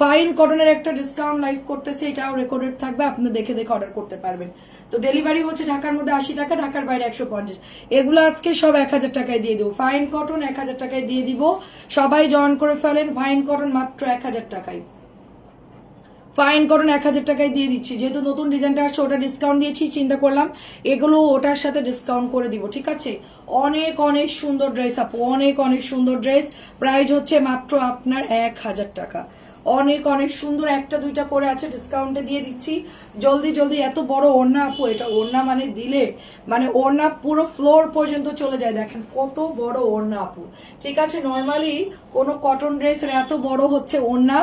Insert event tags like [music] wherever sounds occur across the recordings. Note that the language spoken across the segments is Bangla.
ফাইন কটনের একটা ডিসকাউন্ট লাইভ করতেছে, এটাও রেকর্ডেড থাকবে আপনি দেখে দেখে অর্ডার করতে পারবেন। তো ডেলিভারি হচ্ছে ঢাকার মধ্যে আশি টাকা, ঢাকার বাইরে একশো পঞ্চাশ। এগুলো আজকে সব এক হাজার টাকায় দিয়ে দেবো। ফাইন কটন এক হাজার টাকায় দিয়ে দিব। সবাই জয়েন করে ফেলেন, ফাইন কটন মাত্র এক হাজার টাকায়। ফাইন করুন এক হাজার টাকায় দিয়ে দিচ্ছি। যেহেতু নতুন ডিজাইনটা আসছে, ওটা ডিসকাউন্ট দিয়েছি, চিন্তা করলাম, এগুলো ওটার সাথে ডিসকাউন্ট করে দিব, ঠিক আছে? অনেক অনেক সুন্দর ড্রেস আপু, অনেক অনেক সুন্দর ড্রেস প্রাইস হচ্ছে মাত্র আপনার এক হাজার টাকা। অনেক অনেক সুন্দর একটা, দুইটা করে আছে ডিসকাউন্টে দিয়ে দিচ্ছি। জলদি জলদি, এত বড় ওড়না আপু, এটা ওড়না মানে দিলে মানে ওড়না পুরো ফ্লোর পর্যন্ত চলে যায়। দেখেন কত বড় ওড়না আপু। ঠিক আছে নর্মালি কোনো কটন ড্রেসের এত বড় হচ্ছে ওড়না,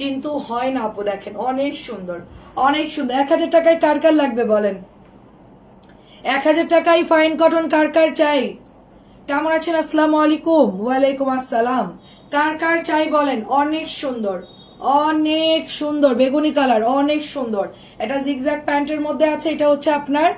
কিন্তু হয় না আপু, দেখেন অনেক সুন্দর অনেক সুন্দর। এক হাজার টাকায় কার কার লাগবে বলেন? এক হাজার টাকায় ফাইন কটন কার কার চাই? কেমন আছেন? আসসালামু আলাইকুম। ওয়ালাইকুম আসসালাম। কার কার চাই বলেন? অনেক সুন্দর। অনেক সুন্দর, বেগুনি কালার, অনেক সুন্দর। এটা জিগজ্যাগ প্যান্টের মধ্যে আছে, এটা হচ্ছে আপনার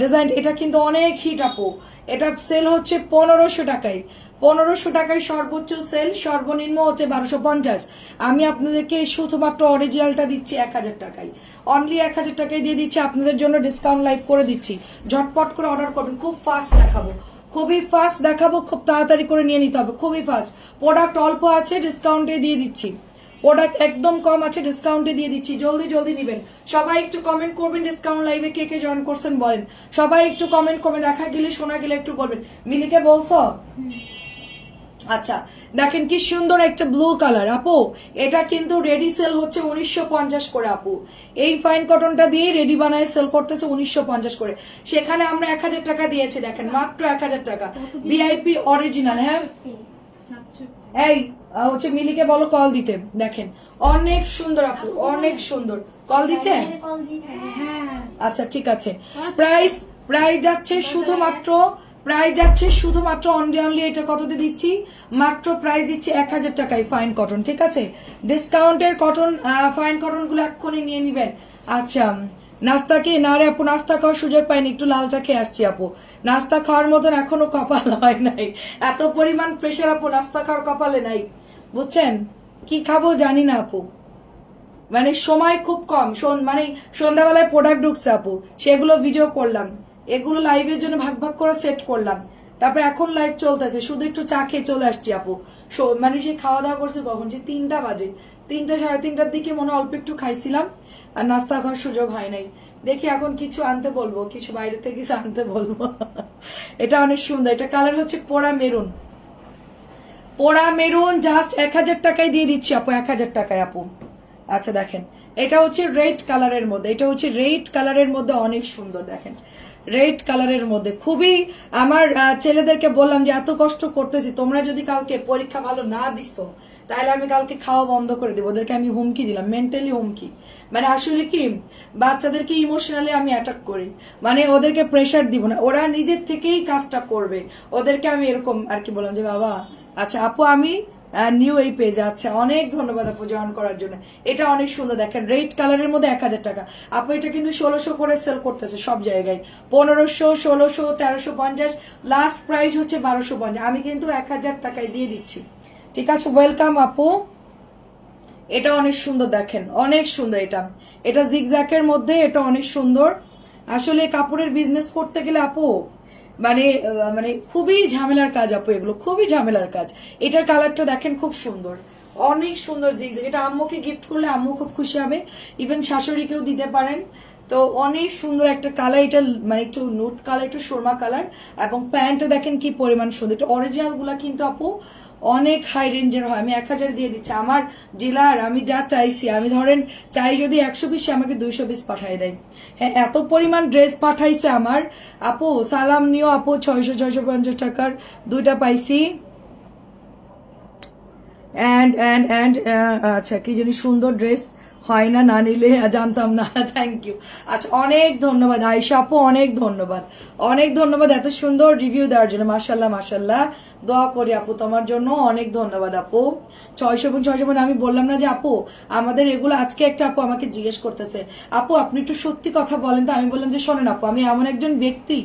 ডিজাইন এটা কিন্তু অনেক হিট আপু। এটা সেল হচ্ছে পনেরোশো টাকায়। পনেরোশো টাকায় সর্বোচ্চ সেল সর্বনিম্ন হচ্ছে বারোশো পঞ্চাশ। আমি আপনাদেরকে শুধুমাত্র অরিজিনালটা দিচ্ছি এক হাজার টাকায়। অনলি এক হাজার টাকায় দিয়ে দিচ্ছি, আপনাদের জন্য ডিসকাউন্ট লাইভ করে দিচ্ছি। ঝটপট করে অর্ডার করবেন, খুব ফাস্ট দেখাবো। খুবই ফাস্ট দেখাবো, খুব তাড়াতাড়ি করে নিয়ে নিতে হবে, খুবই ফাস্ট প্রোডাক্ট অল্প আছে ডিসকাউন্টে দিয়ে দিচ্ছি। প্রোডাক্ট একদম কম আছে ডিসকাউন্টে দিয়ে দিচ্ছি। জলদি জলদি নিবেন। সবাই একটু কমেন্ট করবেন ডিসকাউন্ট লাইভে কে কে জয়েন করছেন বলেন। সবাই একটু কমেন্ট করবেন দেখা গেলে শোনা গেলে একটু বলবেন। মিলিকে বলছো? আচ্ছা দেখেন কি সুন্দর একটা ব্লু কালার আপু এটা কিন্তু রেডি সেল হচ্ছে উনিশশো পঞ্চাশ করে আপু। এই ফাইন কটনটা দিয়ে রেডি বানায় সেল করতেছে উনিশশো পঞ্চাশ করে। সেখানে আমরা এক হাজার টাকা দিয়েছি দেখেন মাত্র এক হাজার টাকা। ভিআইপি অরিজিনাল হ্যাঁ? এই হচ্ছে মিলিকে বলো কল দিতে দেখেন। অনেক সুন্দর আপু অনেক সুন্দর। কল দিছে? আচ্ছা ঠিক আছে। প্রাইস প্রাইস যাচ্ছে শুধুমাত্র প্রাইস যাচ্ছে শুধুমাত্র অনলি অনলি এটা কততে দিচ্ছি? মাত্র প্রাইস দিচ্ছি এক হাজার টাকায় ফাইন কটন ঠিক আছে? ডিসকাউন্টের কটন ফাইন কটনগুলো এক্ষুনি নিয়ে নিবেন। আচ্ছা নাস্তা কি? না রে আপু, নাস্তা খাওয়ার সুযোগ পাইনি। একটু লাল চা খেয়ে আসছি আপু। নাস্তা খাওয়ার মতন এখনও কপাল হয় নাই। এত পরিমাণ প্রেশার আপু, নাস্তা খাওয়ার কপালে নাই। বুঝছেন? কি খাব জানি না আপু। মানে সময় খুব কম। মানে সন্ধ্যাবেলায় প্রোডাক্ট ঢুকছে আপু। সেগুলো ভিডিও করলাম। এগুলো লাইভের জন্য ভাগ ভাগ করে সেট করলাম। তারপরে এখন লাইফ চলতেছে, শুধু একটু চা খেয়ে চলে আসছি আপু। মানে সে খাওয়া দাওয়া করছে কখন? যে তিনটা বাজে। তিনটা, সাড়ে তিনটার দিকে মনে অল্প একটু খাইছিলাম, আর নাস্তা করার সুযোগ হয় নাই। দেখি এখন কিছু আনতে বলব, কিছু বাইরে থেকে কিছু আনতে বলব। এটা অনেক সুন্দর। এটা কালার হচ্ছে পোড়া মেরুন। পোড়া মেরুন জাস্ট এক হাজার টাকায় দিয়ে দিচ্ছি আপু, এক হাজার টাকায় আপু। আচ্ছা দেখেন। এটা হচ্ছে রেড কালারের মধ্যে। এটা হচ্ছে রেড কালারের মধ্যে অনেক সুন্দর, দেখেন। রেড কালারের মধ্যে। খুবই আমার ছেলেদেরকে বললাম যে, এত কষ্ট করতেছি, তোমরা যদি কালকে পরীক্ষা ভালো না দিছো, তাহলে আমি কালকে খাওয়া বন্ধ করে দেবো। ওদেরকে আমি হুমকি দিলাম মেন্টালি হুমকি। মানে আসলে কি, বাচ্চাদেরকে ইমোশনালি আমি অ্যাটাক করি। মানে ওদেরকে প্রেশার দিব না। ওরা নিজের থেকেই কাজটা করবে। ওদেরকে আমি এরকম আর কি বললাম যে, বাবা আচ্ছা আপু, আমি নিউ এই পেজে আচ্ছা অনেক ধন্যবাদ আপু জয়েন করার জন্য। এটা অনেক সুন্দর। দেখেন রেড কালারের মধ্যে এক হাজার টাকা। আপু এটা কিন্তু ষোলোশো করে সেল করতেছে সব জায়গায়। পনেরোশো, ষোলোশো, তেরোশো পঞ্চাশ। লাস্ট প্রাইস হচ্ছে বারোশো পঞ্চাশ। আমি কিন্তু এক হাজার টাকায় দিয়ে দিচ্ছি। ঠিক আছে ওয়েলকাম আপু। এটা অনেক সুন্দর, দেখেন, অনেক সুন্দর এটা। এটা জিগজ্যাকের মধ্যে এটা অনেক সুন্দর। আসলে কাপড়ের বিজনেস করতে গেলে আপু মানে মানে খুবই ঝামেলার কাজ আপু এগুলো, খুবই ঝামেলার কাজ। এটার কালারটা দেখেন খুব সুন্দর। অনেক সুন্দর জিজ এটা আম্মুকে গিফট করলে আম্মু খুব খুশি হবে। ইভেন শাশুড়িকেও দিতে পারেন। তো অনেক সুন্দর একটা কালার এটা মানে একটু নুট কালার একটু সুরমা কালার এবং প্যান্টটা দেখেন কি পরিমাণ সুন্দর। এটা অরিজিনালগুলা কিন্তু আপু অনেক হাই রেঞ্জের হয়। আমি এক হাজার দিয়ে দিচ্ছি। আমার ডিলার আমি যা চাইছি, আমি ধরেন চাই যদি একশো পিস আমাকে দুইশো পিস পাঠিয়ে দেয়। হ্যাঁ এত পরিমাণ ড্রেস পাঠাইছে আমার। আপু, সালাম নিও আপু, ছয়শো ছয়শো পঞ্চাশ টাকার দুইটা পাইছি। অ্যান্ড অ্যান্ড অ্যান্ড আচ্ছা কি জানি সুন্দর ড্রেস হয় না না নিলে জানতাম না। [laughs] থ্যাংক ইউ আচ্ছা অনেক ধন্যবাদ। আয়সা আপু, অনেক ধন্যবাদ। অনেক ধন্যবাদ এত সুন্দর রিভিউ দেওয়ার জন্য। মাসাল্লাহ মাসাল্লাহ দোয়া করি আপু, তোমার জন্য অনেক ধন্যবাদ আপু। ছয়শো এবং ছয়শো মানে আমি বললাম না যে আপু, আমাদের এগুলো আজকে একটা আপু আমাকে জিজ্ঞেস করতেছে। আপু, আপনি একটু সত্যি কথা বলেন তো, আমি বললাম যে শোনেন আপু, আমি এমন একজন ব্যক্তি,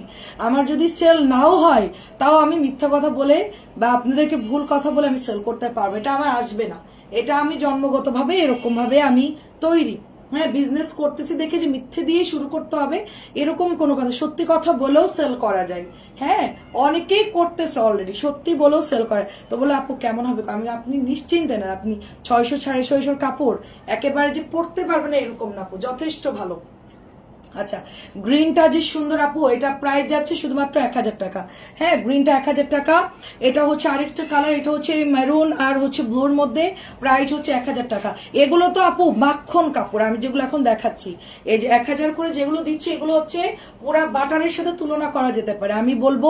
আমার যদি সেল নাও হয়, তাও আমি মিথ্যা কথা বলে বা আপনাদেরকে ভুল কথা বলে আমি সেল করতে পারব, এটা আমার আসবে না। এটা আমি জন্মগতভাবে এরকম ভাবে আমি তৈরি। হ্যাঁ বিজনেস করতেছি দেখে যে মিথ্যে দিয়ে শুরু করতে হবে, এরকম কোনো কথা সত্যি কথা বলেও সেল করা যায়। হ্যাঁ অনেকেই করতেছে অলরেডি সত্যি বলেও সেল করে। তো বলে, আপু, কেমন হবে? আমি আপনি নিশ্চিন্তে না আপনি ছয়শো, সাড়ে ছয়শোর কাপড়, একেবারে যে পড়তে পারবেন এরকম না আপু, যথেষ্ট ভালো। আচ্ছা গ্রিনটা যে সুন্দর আপু, এটা প্রাইস যাচ্ছে শুধুমাত্র এক হাজার টাকা। হ্যাঁ গ্রিনটা এক হাজার টাকা, এটা হচ্ছে আরেকটা কালার এটা হচ্ছে মেরুন আর হচ্ছে ব্লুর মধ্যে প্রাইস হচ্ছে এক হাজার টাকা। এগুলো তো আপু মাখন কাপড়, আমি যেগুলো এখন দেখাচ্ছি। এই যে এক হাজার করে যেগুলো দিচ্ছি, এগুলো হচ্ছে পুরা বাটারের সাথে তুলনা করা যেতে পারে। আমি বলব,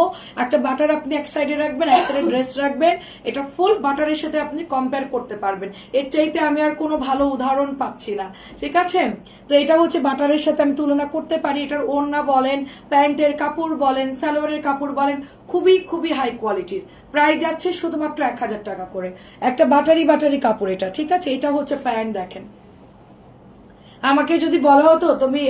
একটা বাটার আপনি এক সাইডে রাখবেন, এক সাইডে ড্রেস রাখবেন, এটা ফুল বাটারের সাথে আপনি কম্পেয়ার করতে পারবেন। এর চাইতে আমি আর কোনো ভালো উদাহরণ পাচ্ছি না। ঠিক আছে? তো এটা হচ্ছে বাটারের সাথে আমি তুলনা করতে পারি, এটার ওড়না বলেন, প্যান্টের কাপড় বলেন, সালোয়ারের কাপড় বলেন, খুবই খুবই হাই কোয়ালিটির প্রায় যাচ্ছে শুধুমাত্র এক হাজার টাকা করে। একটা বাটারি বাটারি কাপড় এটা, ঠিক আছে? এটা হচ্ছে প্যান্ট, দেখেন। আমাকে যদি বলা হতো, তুমি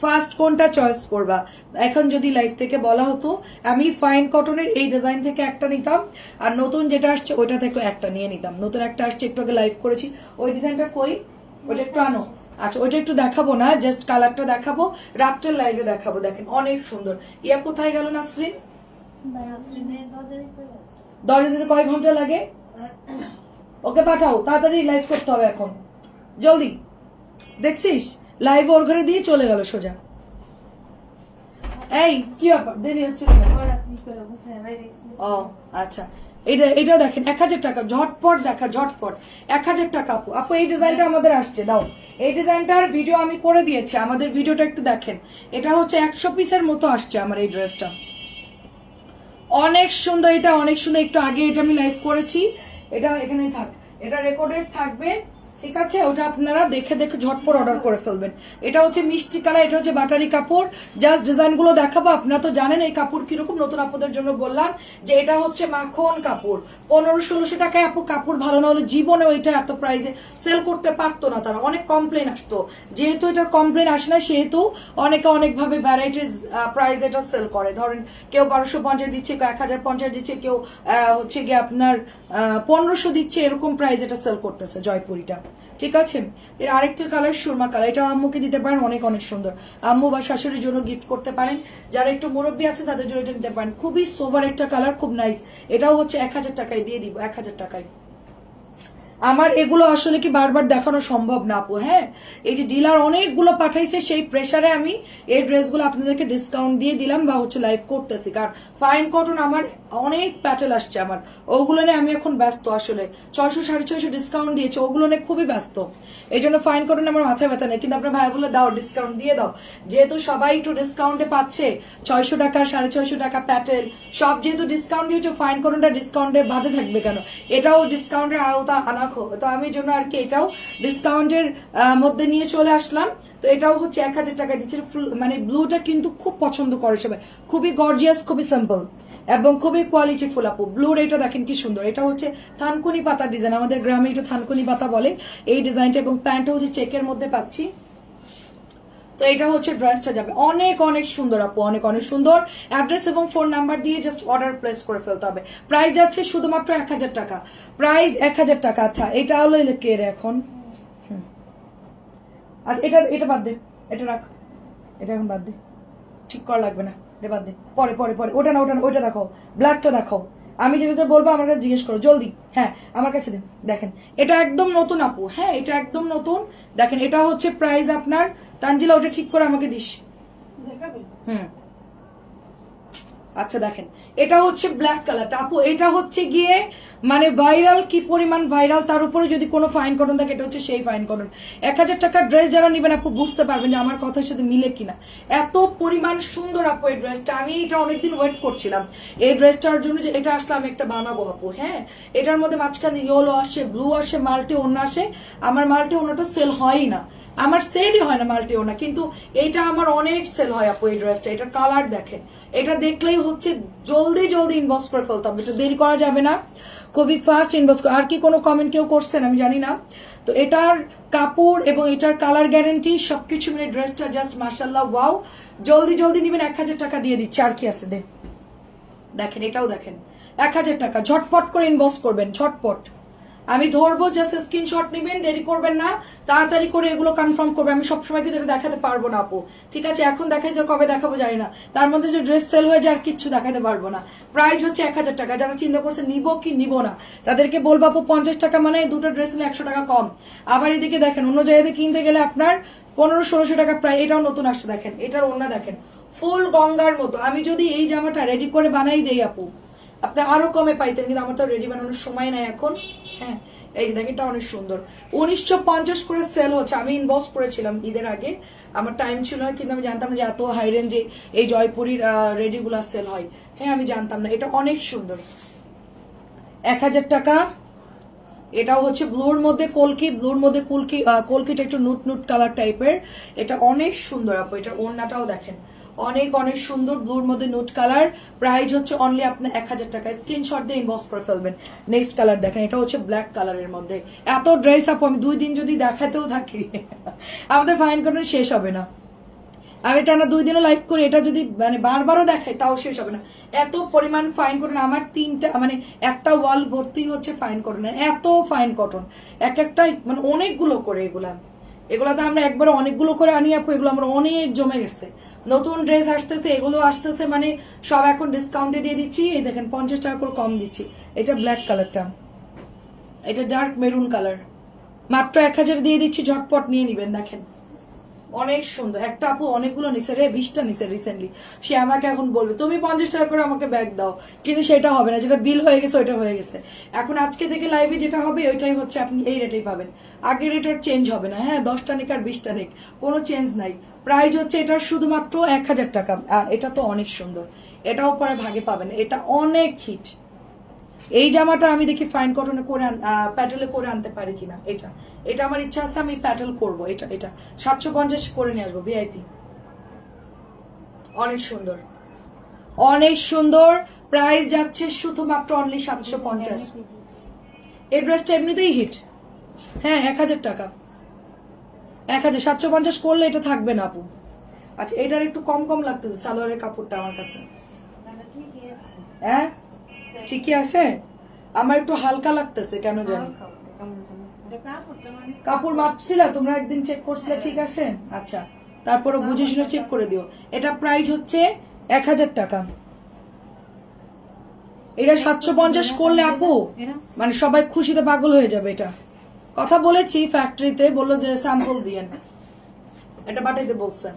ফার্স্ট কোনটা চয়েস করবা? এখন যদি লাইফ থেকে বলা হতো, আমি ফাইন কটনের এই ডিজাইন থেকে একটা নিতাম, আর নতুন যেটা আসছে, ওইটা থেকে একটা নিয়ে নিতাম। নতুন একটা আসছে, একটু আগে লাইভ করেছি। ওই ডিজাইনটা কই? ওইটা একটু আনো। আচ্ছা ওইটা একটু দেখাবো না জাস্ট কালারটা দেখাবো রাত্রের লাইভে দেখাবো দেখেন অনেক সুন্দর। ইয়া কোথায় গেল নাসরিন? দরজা দিতে কয় ঘণ্টা লাগে? ওকে পাঠাও তাড়াতাড়ি লাইভ করতে হবে এখন। জলদি। দেখছিস? লাইভ ওর ঘরে দিয়ে চলে গেল সোজা। এই কি ব্যাপার? দেরি হচ্ছে ও আচ্ছা। এটা এটাও দেখেন এক হাজার টাকা ঝটপট দেখা ঝটপট। এক হাজার টাকা আপু। আপু এই ডিজাইনটা আমাদের আসছে দাও এই ডিজাইনটার ভিডিও আমি করে দিয়েছি আমাদের ভিডিওটা একটু দেখেন। এটা হচ্ছে একশো পিসের মতো আসছে আমার এই ড্রেসটা অনেক সুন্দর এটা অনেক সুন্দর একটু আগে এটা আমি লাইভ করেছি। এটা এখানে থাক এটা রেকর্ডেড থাকবে। ঠিক আছে? ওটা আপনারা দেখে দেখে ঝটপট অর্ডার করে ফেলবেন। এটা হচ্ছে মিষ্টি কালার এটা হচ্ছে বাটারি কাপড়। জাস্ট ডিজাইনগুলো দেখাবো, আপনারা তো জানেন এই কাপড় কীরকম, নতুন আপুদের জন্য বললাম যে এটা হচ্ছে মাখন কাপড়। পনেরো ষোলোশো টাকায় আপু কাপড় ভালো না হলে জীবনে ওইটা এত প্রাইজে সেল করতে পারতো না তারা। অনেক কমপ্লেন আসতো। যেহেতু এটার কমপ্লেন আসে না সেহেতু অনেকে অনেকভাবে ভ্যারাইটিস প্রাইজ এটা সেল করে। ধরেন কেউ বারোশো পঞ্চাশ দিচ্ছে, কেউ এক হাজার পঞ্চাশ দিচ্ছে, কেউ হচ্ছে গিয়ে আপনার পনেরোশো দিচ্ছে, এরকম প্রাইজ এটা সেল করতেছে জয়পুরিটা। ঠিক আছে? এর আরেকটা কালার সুরমা কালার এটা আম্মুকে দিতে পারেন, অনেক অনেক সুন্দর। আম্মু বা শাশুড়ির জন্য গিফট করতে পারেন। যারা একটু মুরব্বী আছে, তাদের জন্য এটা দিতে পারেন। খুবই সোবার একটা কালার খুব নাইস এটাও হচ্ছে এক হাজার টাকায় দিয়ে দিব, এক হাজার টাকায়। আমার এগুলো আসলে কি বারবার দেখানো সম্ভব না, আপু? হ্যাঁ? এই যে ডিলার অনেকগুলো পাঠাইছে, সেই প্রেসারে আমি এই ড্রেসগুলো আপনাদেরকে ডিসকাউন্ট দিয়ে দিলাম বা হচ্ছে লাইভ করতেছি। কারণ ফাইন কটন আমার অনেক প্যাটেল আসছে আমার। ওগুলো নিয়ে আমি এখন ব্যস্ত আসলে। ছয়শো, সাড়ে ছয়শো ডিসকাউন্ট দিয়েছে, ওগুলো নিয়ে খুবই ব্যস্ত। এই জন্য ফাইন কটন আমার মাথায় ব্যথা নেই। কিন্তু আপনার ভাই বলে দাও ডিসকাউন্ট দিয়ে দাও। যেহেতু সবাই একটু ডিসকাউন্টে পাচ্ছে, ছয়শো টাকা, সাড়ে ছয়শো টাকা প্যাটেল সব যেহেতু ডিসকাউন্ট দিয়েছে ফাইন কটনটা ডিসকাউন্টের বাদে থাকবে কেন? এটাও ডিসকাউন্টের আওতা আনা তো আমি জন্য আর কি এটাও ডিসকাউন্টের মধ্যে নিয়ে চলে আসলাম। তো এটাও হচ্ছে এক হাজার টাকা দিচ্ছে। মানে ব্লুটা কিন্তু খুব পছন্দ করে সবাই। খুবই গর্জিয়াস খুবই সিম্পল এবং খুবই কোয়ালিটি ফুল আপু। ব্লুর এটা দেখেন কি সুন্দর। এটা হচ্ছে থানকুনি পাতা ডিজাইন আমাদের গ্রামে এটা থানকুনি পাতা বলে। এই ডিজাইনটা এবং প্যান্টটা হচ্ছে চেকের মধ্যে পাচ্ছি। তো এটা হচ্ছে ড্রেসটা যাবে। অনেক অনেক সুন্দর আপু, অনেক অনেক সুন্দর। অ্যাড্রেস এবং ফোন নাম্বার দিয়ে জাস্ট অর্ডার প্লেস করে ফেলতে হবে। প্রাইস যাচ্ছে শুধুমাত্র এক হাজার টাকা। প্রাইস এক হাজার টাকা। আচ্ছা এটা হলো কে এখন। আচ্ছা এটা এটা বাদ দে। এটা রাখ। এটা এখন বাদ দে। ঠিক করা লাগবে না। এটা বাদ দে। পরে পরে পরে। ওটা না ওটা না ওইটা দেখাও। ব্ল্যাকটা দেখাও। আমি যেটা বলব আমার কাছে জিজ্ঞেস করো। জলদি। হ্যাঁ আমার কাছে দিন দেখেন এটা একদম নতুন আপু। হ্যাঁ এটা একদম নতুন। দেখেন এটা হচ্ছে প্রাইস আপনার। তানজিলা ওটা ঠিক করে আমাকে দিস। হুম। আচ্ছা দেখেন, এটা হচ্ছে ব্ল্যাক কালারটা আপু, এটা হচ্ছে গিয়ে মানে ভাইরাল কি পরিমাণ ভাইরাল তার উপরে যদি কোনো ফাইন কটন থাকে, এটা হচ্ছে সেই ফাইন কটন এক হাজার টাকার ড্রেস যারা নেবেন, আপু, বুঝতে পারবেন যে আমার কথার সাথে মিলে কিনা। এত পরিমাণ সুন্দর আপু, এই ড্রেসটা আমি এটা অনেকদিন ওয়েট করছিলাম। এই ড্রেসটার জন্য যে এটা আসলে আমি একটা বানাবো আপু হ্যাঁ? এটার মধ্যে মাঝখানে ইয়েলো আসে ব্লু আসে মাল্টি অন্য আসে। আমার মাল্টি অন্যটা সেল হয়ই না। আমার সেলই হয় না মাল্টি ওনা কিন্তু এটা আমার অনেক সেল হয় আপু, এই ড্রেসটা এটা কালার দেখেন। এটা দেখলেই হচ্ছে জলদি জলদি ইনবক্স করে ফেলতে হবে। তো দেরি করা যাবে না। খুবই ফাস্ট ইনবক্স আর কি কোনো কমেন্ট কেউ করছেন আমি জানি না। তো এটার কাপড় এবং এটার কালার গ্যারেন্টি সবকিছু মিলে ড্রেসটা জাস্ট মার্শাল্লাহ ওয়াও জলদি জলদি নেবেন, এক হাজার টাকা দিয়ে দিচ্ছে। আর কি আছে দেখেন, এটাও দেখেন। এক হাজার টাকা। ঝটপট করে ইনবক্স করবেন, ঝটপট। আমি ধরবো জাস্ট স্ক্রিনশট নেবেন, দেরি করবেন না। তাড়াতাড়ি করে এগুলো কনফার্ম করবে। আমি সবসময় কিন্তু এটা দেখাতে পারব না, আপু। ঠিক আছে, এখন দেখাইছে কবে দেখাবো, জানি না। তার মধ্যে যে ড্রেস সেল হয়ে যায় আর কিচ্ছু দেখাতে পারব না। প্রাইস হচ্ছে এক হাজার টাকা। যারা চিন্তা করছে, নিব কি নিব না, তাদেরকে বলব, আপু, পঞ্চাশ টাকা মানে দুটো ড্রেস নিলে একশো টাকা কম। আবার এদিকে দেখেন, অন্য জায়গাতে কিনতে গেলে আপনার পনেরো, ষোলোশো টাকা প্রায়, এটাও নতুন আসছে, দেখেন। এটার অন্য দেখেন। ফুল গঙ্গার মতো। আমি যদি এই জামাটা রেডি করে বানাই দেই, আপু আপনি আরও কমে পাইতেন, কিন্তু আমার তো রেডি বানানোর সময় নাই এখন। হ্যাঁ এই যে দেখেন, এটা অনেক সুন্দর। উনিশশো পঞ্চাশ করে সেল হচ্ছে। আমি ইনবক্স করেছিলাম ঈদের আগে। আমার টাইম ছিল না, কিন্তু আমি জানতাম না যে এত হাই রেঞ্জে এই জয়পুরীর রেডিগুলা সেল হয়। হ্যাঁ আমি জানতাম না। এটা অনেক সুন্দর। এক হাজার টাকা এটাও হচ্ছে ব্লুর মধ্যে কলকি, ব্লুর মধ্যে কুলকি কলকিটা একটু নুট নুট কালার টাইপের। এটা অনেক সুন্দর, আপু এটা ওড়নাটাও দেখেন। অনেক অনেক সুন্দর ব্লুর মধ্যে নুট কালার। প্রাইস হচ্ছে অনলি আপনার এক হাজার টাকা স্ক্রিনশট দিয়ে ইনবক্স করে ফেলবেন। নেক্সট কালার দেখেন, এটা হচ্ছে ব্ল্যাক কালারের মধ্যে। এত ড্রেস আপু, আমি দুই দিন যদি দেখাতেও থাকি, [laughs] আমাদের ফাইন করানো শেষ হবে না। আমি টানা দুই দিনও লাইভ করি, এটা যদি মানে বারবারও দেখাই, তাও শেষ হবে না। এত পরিমাণ ফাইন কটন আমার তিনটা মানে একটা ওয়াল ভর্তি হচ্ছে ফাইন কটন এত ফাইন কটন এক একটা মানে অনেকগুলো করে এগুলা। তো আমরা একবারে অনেকগুলো করে আনি আপু, এগুলো আমরা অনেক জমে গেছে। নতুন ড্রেস আসতেছে, এগুলো আসতেছে মানে সব এখন ডিসকাউন্টে দিয়ে দিচ্ছি, এই দেখেন পঞ্চাশ টাকা করে কম দিচ্ছি। এটা ব্ল্যাক কালারটা এটা ডার্ক মেরুন কালার মাত্র এক হাজার দিয়ে দিচ্ছি, ঝটপট নিয়ে নিবেন, দেখেন। অনেক সুন্দর। একটা আপু অনেকগুলো নিছে রে, বিশটা নিছে রিসেন্টলি সে আমাকে এখন বলবে, তুমি পঞ্চাশ টাকা করে আমাকে ব্যাগ দাও। কিন্তু সেটা হবে না, যেটা বিল হয়ে গেছে, ওইটা হয়ে গেছে। এখন আজকে থেকে লাইভে যেটা হবে, ওইটাই হচ্ছে আপনি এই রেটেই পাবেন। আগের রেট আর চেঞ্জ হবে না হ্যাঁ দশটা নিক আর বিশটা নিক, কোনো চেঞ্জ নাই। প্রাইস হচ্ছে এটার শুধুমাত্র এক হাজার টাকা, আর এটা তো অনেক সুন্দর। এটাও পরে ভাগে পাবেন, এটা অনেক হিট এই জামাটা আমি দেখি ফাইন কটনে করে প্যাটেলে করে আনতে পারি কিনা এটা। এটা আমার ইচ্ছা আছে আমি প্যাটেল করব এটা এটা। সাতশো পঞ্চাশ করে নিয়ে আসব ভিআইপি অনেক সুন্দর। অনেক সুন্দর। প্রাইস যাচ্ছে শুধুমাত্র অনলি সাতশো পঞ্চাশ। এই ড্রেসটা এমনিতেই হিট হ্যাঁ এক হাজার টাকা। এক হাজার সাতশো পঞ্চাশ করলে এটা থাকবে না আপু। আচ্ছা এটার একটু কম কম লাগতেছে সালোয়ারের কাপড়টা আমার কাছে। হ্যাঁ? ঠিকই আছে? আমার একটু হালকা লাগতেছে কেন জানি। কাপড় মাপছিলা তোমরা একদিন চেক করছিলে ঠিক আছে? আচ্ছা তারপরে বুঝে শুনে চেক করে দিও। এটা প্রাইস হচ্ছে এক হাজার টাকা। এটা সাতশো পঞ্চাশ করলে আপু। মানে সবাই খুশিতে পাগল হয়ে যাবে এটা। কথা বলেছি ফ্যাক্টরিতে বলল যে স্যাম্পল দিয়েন। এটা পাঠাইতে বলছে।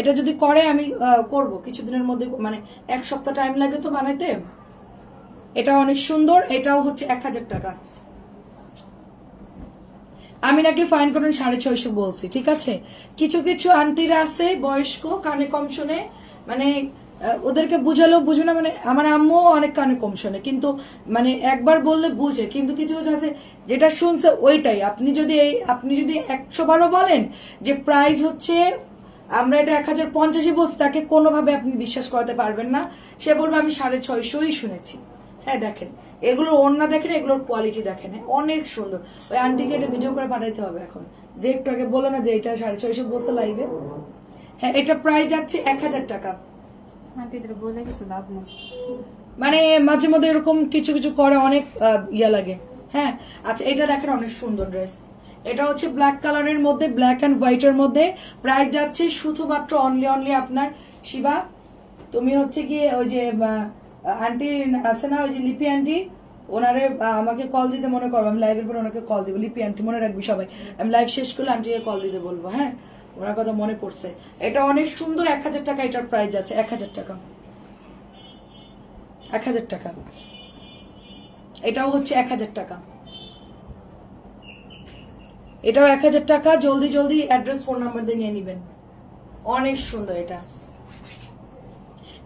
এটা যদি করে আমি করব। কিছুদিনের মধ্যে মানে এক সপ্তাহ টাইম লাগে তো বানাইতে? এটা অনেক সুন্দর, এটাও হচ্ছে এক হাজার টাকা। আমি নাকি ফাইন করেন, সাড়ে ছয়শো বলছি, ঠিক আছে? কিছু কিছু আন্টিরা আছে, বয়স্ক, কানে কম শোনে মানে ওদেরকে বুঝালেও বুঝবে না মানে আমার আম্মুও অনেক কানে কম শোনে, কিন্তু মানে একবার বললে বুঝে, কিন্তু কিছু কিছু আছে যেটা শুনছে ওইটাই। আপনি যদি এই, আপনি যদি একশো বারো বলেন যে প্রাইস হচ্ছে, আমরা এটা এক হাজার পঞ্চাশে বলছি, তাকে কোনোভাবে আপনি বিশ্বাস করাতে পারবেন না। সে বলবে, আমি সাড়ে ছয়শোই শুনেছি। হ্যাঁ দেখেন। এগুলোর ওড়না দেখেন এগুলোর কোয়ালিটি দেখেন। হ্যাঁ, অনেক সুন্দর। ওই আন্টিকে এটা ভিডিও করে পাঠাইতে হবে এখন। যে একটু আগে বলে না যে এটা সাড়ে ছয়শো বলছে লাইভে হ্যাঁ এটা প্রাইস যাচ্ছে এক হাজার টাকা। নেই। মানে মাঝে মধ্যে এরকম কিছু কিছু করে অনেক ইয়া লাগে। হ্যাঁ আচ্ছা এটা দেখেন অনেক সুন্দর ড্রেস এটা হচ্ছে ব্ল্যাক কালারের মধ্যে ব্ল্যাক অ্যান্ড হোয়াইটের মধ্যে। প্রাইস যাচ্ছে শুধুমাত্র অনলি অনলি আপনার শিবা তুমি হচ্ছে গিয়ে ওই যে আন্টি আছে না ওই যে লিপি আন্টি, ওনারে আমাকে কল দিতে মনে করব আমি লাইভের পর ওনাকে কল দিব। লিপি আন্টি, মনে রাখবি সবাই। আমি লাইভ শেষ করলে আন্টিকে কল দিতে বলব হ্যাঁ? ওনার কথা মনে পড়ছে। এটা অনেক সুন্দর, এক হাজার টাকা এটার প্রাইস যাচ্ছে, এক হাজার টাকা। এক হাজার টাকা। এটাও হচ্ছে এক হাজার টাকা। এটাও এক হাজার টাকা, জলদি জলদি অ্যাড্রেস ফোন নাম্বার দিয়ে নিয়ে নিবেন। অনেক সুন্দর এটা।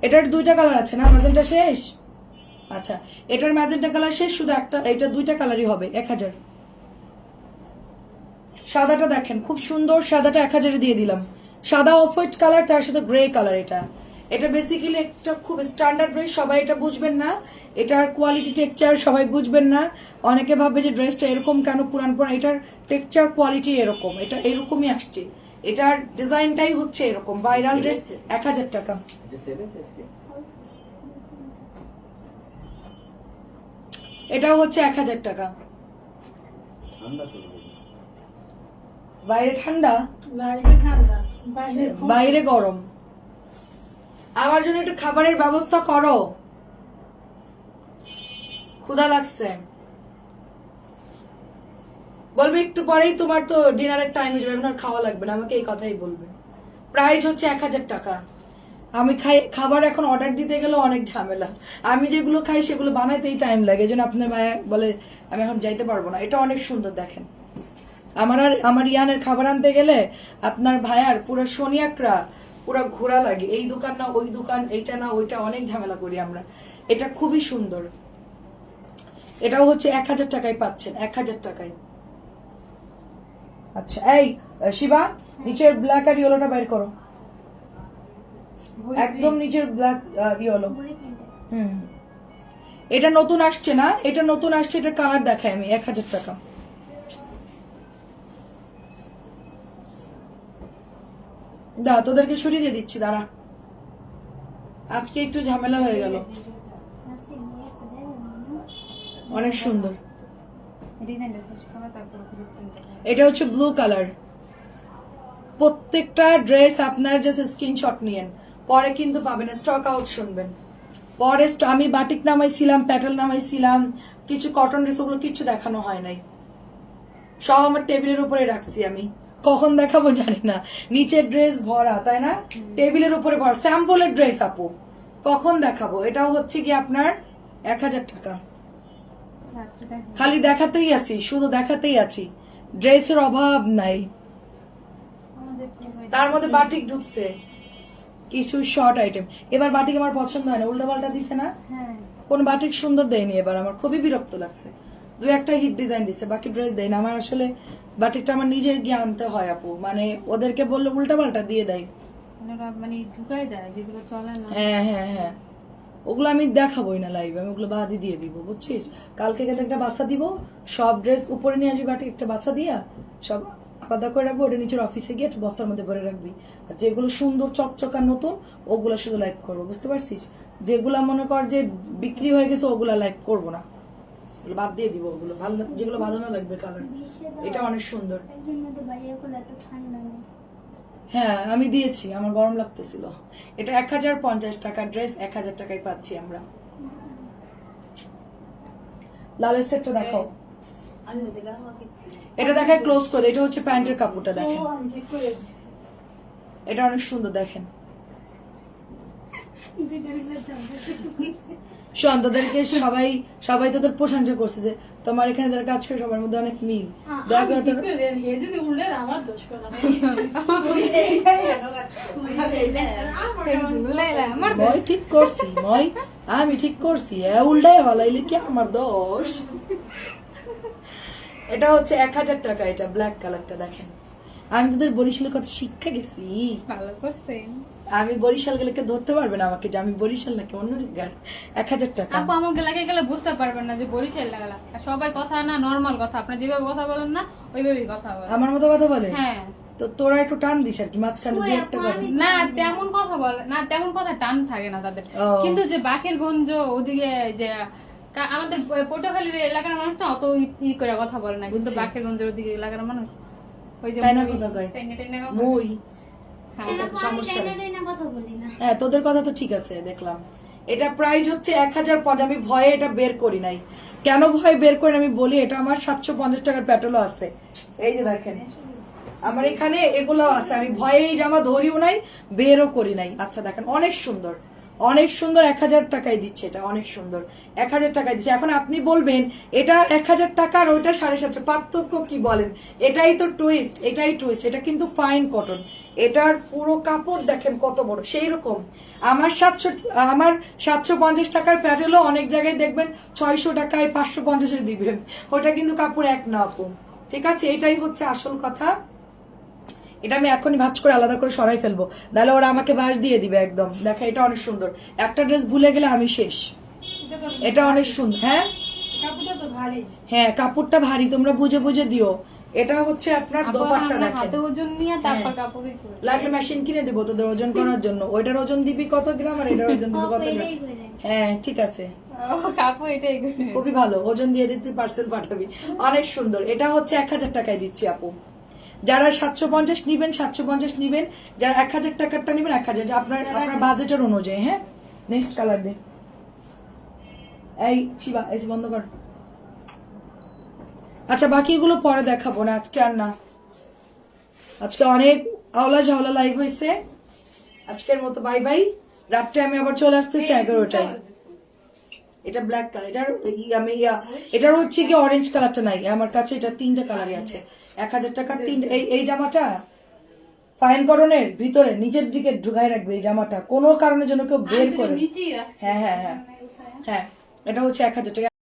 এটার দুইটা কালার আছে না? ম্যাজেন্টা শেষ? আচ্ছা এটার ম্যাজেন্টা কালার শেষ, শুধু একটা, এটা দুইটা কালারই হবে, এক হাজার। সাদাটা দেখেন, খুব সুন্দর সাদাটা এক হাজারে দিয়ে দিলাম। সাদা অফ হোয়াইট কালার তার সাথে গ্রে কালার এটা। এটা বেসিক্যালি একটা খুব স্ট্যান্ডার্ড ড্রেস সবাই এটা বুঝবেন না। এটার কোয়ালিটি টেকচার সবাই বুঝবেন না। অনেকে ভাববে যে ড্রেসটা এরকম কেন পুরান পুরান? এটার টেকচার কোয়ালিটি এরকম এটা এরকমই আসছে। এটার ডিজাইনটাই হচ্ছে এরকম ভাইরাল ড্রেস এক হাজার টাকা। এটাও হচ্ছে এক হাজার টাকা। বাইরে ঠান্ডা? বাইরে গরম। আমার জন্য একটু খাবারের ব্যবস্থা করো। ক্ষুধা লাগছে। বলবে, একটু পরেই তোমার তো ডিনারের টাইম হয়ে যাবে, এখন আর খাওয়া লাগবে না, আমাকে এই কথাই বলবে। প্রাইস হচ্ছে এক হাজার টাকা। আমি খাই, খাবার এখন অর্ডার দিতে গেলে অনেক ঝামেলা। আমি যেগুলো খাই সেগুলো বানাইতেই টাইম লাগে, এই জন্য আপনার মায়া বলে, আমি এখন যাইতে পারব না। এটা অনেক সুন্দর, দেখেন। আমার আর, আমার ইয়ানের খাবার আনতে গেলে আপনার ভাইয়ার পুরো শনিয়াকরা, পুরো ঘোরা লাগে। এই দোকান না, ওই দোকান, এইটা না, ওইটা অনেক ঝামেলা করি আমরা। এটা খুবই সুন্দর। এটাও হচ্ছে এক হাজার টাকায় পাচ্ছেন এক হাজার টাকায়। আচ্ছা এই শিবা নিচের ব্ল্যাক আর ইয়েলোটা বের করো। একদম নিচের ব্ল্যাক ইয়েলো হুম। এটা নতুন আসছে না এটা নতুন আসছে এটা কালার দেখাই আমি এক হাজার টাকা। দা তোদেরকে সরিয়ে দিয়ে দিচ্ছি দাঁড়া। আজকে একটু ঝামেলা হয়ে গেল। অনেক সুন্দর। এটা হচ্ছে ব্লু কালার প্রত্যেকটা ড্রেস আপনারা জাস্ট স্ক্রিনশট নিয়েন। পরে কিন্তু পাবেন স্টক আউট শুনবেন। পরে আমি বাটিক নামাইছিলাম প্যাটেল নামাইছিলাম কিছু কটন ড্রেস ওগুলো কিছু দেখানো হয় নাই। সব আমার টেবিলের উপরে রাখছি আমি। কখন দেখাবো জানি না। নিচের ড্রেস ভরা তাই না? টেবিলের উপরে ভরা। স্যাম্পলের ড্রেস আপু। কখন দেখাবো? এটাও হচ্ছে কি আপনার এক হাজার টাকা। খালি দেখাতেই আছি শুধু দেখাতেই আছি। ড্রেসের অভাব নাই। তার মধ্যে বাটিক ঢুকছে। কিছু শর্ট আইটেম এবার বাটিক আমার পছন্দ হয় না উল্টা পাল্টা দিছে না? হ্যাঁ। কোন বাটিক সুন্দর দেয়নি এবার আমার খুবই বিরক্ত লাগছে। দু একটা হিট ডিজাইন দিছে বাকি ড্রেস দেয় না আমার আসলে বাটিকটা আমার নিজের গিয়ে আনতে হয় আপু। মানে ওদেরকে বললে উল্টা পাল্টা দিয়ে। দেয় মানে ঢুকাই দেয় যেগুলো চলে না। হ্যাঁ হ্যাঁ হ্যাঁ। ওগুলো আমি দেখাবোই না লাইভ আমি ওগুলো বাদই দিয়ে দিব বুঝছিস? কালকে কিন্তু একটা বাচ্চা দিব সব ড্রেস উপরে নিয়ে আসবি বাটি একটা বাচ্চা দিয়া সব আলাদা করে রাখব ওটা নিচের অফিসে গিয়ে একটা বস্তার মধ্যে ভরে রাখবি। আর যেগুলো সুন্দর চকচকা নতুন ওগুলো শুধু লাইভ করব বুঝতে পারছিস? যেগুলো মনে কর যে বিক্রি হয়ে গেছে ওগুলো লাইভ করব না। ওগুলো বাদ দিয়ে দিব ওগুলো ভালো যেগুলো ভালো না লাগবে কালার এটা অনেক সুন্দর। হ্যাঁ আমি দিয়েছি আমার গরম লাগতেছিল। এটা এক হাজার পঞ্চাশ টাকা ড্রেস এক হাজার টাকায় পাচ্ছি আমরা। লালের সেটটা দেখো। এটা দেখায় ক্লোজ করে এটা হচ্ছে প্যান্টের কাপড়টা দেখেন। দিচ্ছি। এটা অনেক সুন্দর দেখেন। তোদেরকে সবাই সবাই তোদের প্রশংসা করছে যে তোমার এখানে যারা কাজ করে সবার মধ্যে অনেক মিল। দয়া আমি করে ঠিক তোর- করে? দিই। এ যদি উল্টে আমার দোষ কোনো মই ঠিক করছি মই আমি ঠিক করছি। এ উল্টায় ভালাইলে কি আমার দোষ? এটা হচ্ছে এক হাজার টাকা এটা ব্ল্যাক কালারটা দেখেন। আমি তোদের বরিশালের কথা শিক্ষা গেছি। ভালো করছেন। আমি বরিশাল গেলে কেউ ধরতে পারবে না আমাকে যে আমি বরিশাল নাকি অন্য জায়গার এক হাজার টাকা। আপু আমাকে লাগে গেলে বুঝতে পারবেন না যে বরিশাল লাগালা সবাই কথা না নর্মাল কথা। আপনি যেভাবে কথা বলেন না ওইভাবেই কথা বলেন। আমার মতো কথা বলে? হ্যাঁ। তো তোরা একটু টান দিস আর কি মাঝখানে দিয়ে একটা কথা। না তেমন কথা বলে না তেমন কথা টান থাকে না তাদের। কিন্তু যে বাকের গঞ্জ ওদিকে যে আমাদের পটুয়াখালীর এলাকার মানুষ না অত ই- করে কথা বলে না। কিন্তু। বাকের গঞ্জের ওদিকে এলাকার মানুষ ওই যে কথা কয়? মই। সমস্যা হ্যাঁ তোদের কথা তো ঠিক আছে দেখলাম। এটা প্রাইস হচ্ছে এক হাজার পঞ্চাশ আমি ভয়ে এটা বের করি নাই। কেন ভয় বের করি না আমি বলি এটা আমার সাতশো পঞ্চাশ টাকার পেট্রোলও আছে। এই যে দেখেন আমার এখানে এগুলো আছে আমি ভয়ে এই জামা ধরিও নাই বেরও করি নাই। আচ্ছা দেখেন অনেক সুন্দর। অনেক সুন্দর এক হাজার টাকায় দিচ্ছে এটা, অনেক সুন্দর। এক হাজার টাকায় দিচ্ছে। এখন আপনি বলবেন, এটা এক হাজার টাকা আর ওইটা সাড়ে সাতশো, পার্থক্য কি বলেন? এটাই তো টুইস্ট এটাই টুইস্ট এটা কিন্তু ফাইন কটন এটার পুরো কাপড় দেখেন কত বড় সেই রকম আমার সাতশো আমার সাতশো পঞ্চাশ টাকার প্যাটেলও অনেক জায়গায় দেখবেন ছয়শো টাকায় পাঁচশো পঞ্চাশে দিবেন। ওটা কিন্তু কাপড় এক না আপু। ঠিক আছে? এটাই হচ্ছে আসল কথা। এটা আমি এখনই ভাজ করে আলাদা করে সরাই ফেলব। তাহলে ওরা আমাকে বাস দিয়ে দিবে একদম। দেখা এটা অনেক সুন্দর। একটা ড্রেস ভুলে গেলে আমি শেষ। এটা অনেক সুন্দর হ্যাঁ? কাপড়টা তো ভারী হ্যাঁ কাপড়টা ভারী তোমরা বুঝে বুঝে দিও। এটা হচ্ছে আপনার দোপাট্টা আমরা দেখেন। হাতে ওজন নিয়ে তারপর হ্যাঁ। লাগলে মেশিন কিনে দেবো তোদের ওজন করার জন্য। ওইটার ওজন দিবি কত গ্রাম আর এটার ওজন দিবি কত গ্রাম? হ্যাঁ ঠিক আছে। খুবই ভালো। ওজন দিয়ে দিতে পার্সেল পাঠাবি। অনেক সুন্দর। এটা হচ্ছে এক হাজার টাকায় দিচ্ছি আপু। যারা সাতশো পঞ্চাশ নিবেন সাতশো পঞ্চাশ নিবেন যারা এক হাজার টাকারটা নিবেন এক হাজার। আপনার আপনার বাজেটের অনুযায়ী হ্যাঁ? নেক্সট কালার দে। এই শিবা এসি বন্ধ কর। আচ্ছা বাকিগুলো পরে দেখাবো না আজকে আর না। আজকে অনেক আওলা ঝাওলা লাইভ হয়েছে। আজকের মতো বাই বাই রাত্রে আমি আবার চলে আসতেছি এগারোটায়। এটা ব্ল্যাক কালার এটার আমি এটার হচ্ছে কি অরেঞ্জ কালারটা নাই। আমার কাছে এটা তিনটা কালারই আছে। এক হাজার টাকার তিন এই এই জামাটা ফাইন করণের ভিতরে নিচের দিকে ঢুকাই রাখবে এই জামাটা। কোনো কারণের জন্য কেউ বের করে হ্যাঁ হ্যাঁ হ্যাঁ। হ্যাঁ এটা হচ্ছে এক হাজার টাকা।